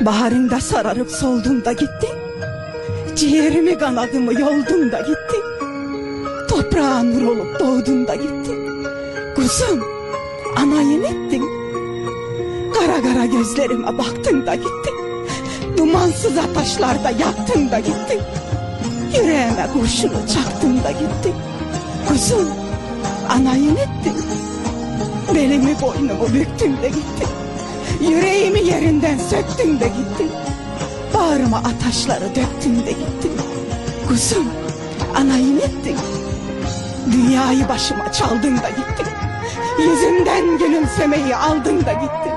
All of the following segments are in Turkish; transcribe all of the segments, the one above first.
Baharında sararıp soldun da gittin. Ciğerimi kanadımı yoldun da gittin. Toprağa nur olup doğdun da gittin. Kuzum, anayın ettin. Kara kara gözlerime baktın da gittin. Dumansız ataşlarda yattın da gittin. Yüreğime kurşunu çaktın da gittin. Kuzum, anayın ettin. Belimi boynumu büktün de gittin. Yüreğimi yerinden söktün de gittin. Bağrıma ataşları döktün de gittin. Kuzum, anayın ettin. Dünyayı başıma çaldın da gittin. Yüzümden gülümsemeyi aldın da gittin.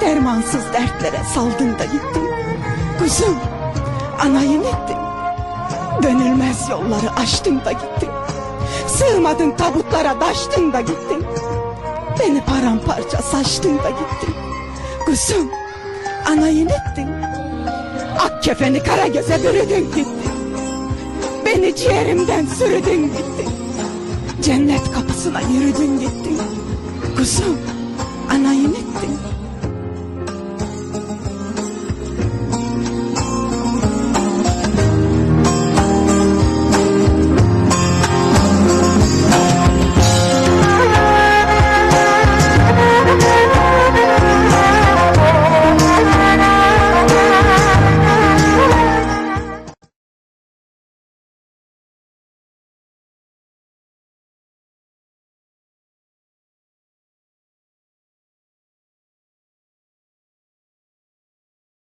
Dermansız dertlere saldın da gittin. Kuzum, anayın ettin. Dönülmez yolları aştın da gittin. Sığmadın tabutlara daştın da gittin. Beni paramparça saçtın da gittin. Kuzum, anayın ettin. Ak kefeni kara göze bürüdün gittin. Beni ciğerimden sürüdün gittin. Cennet kapısına yürüdün gittin. Kuzum,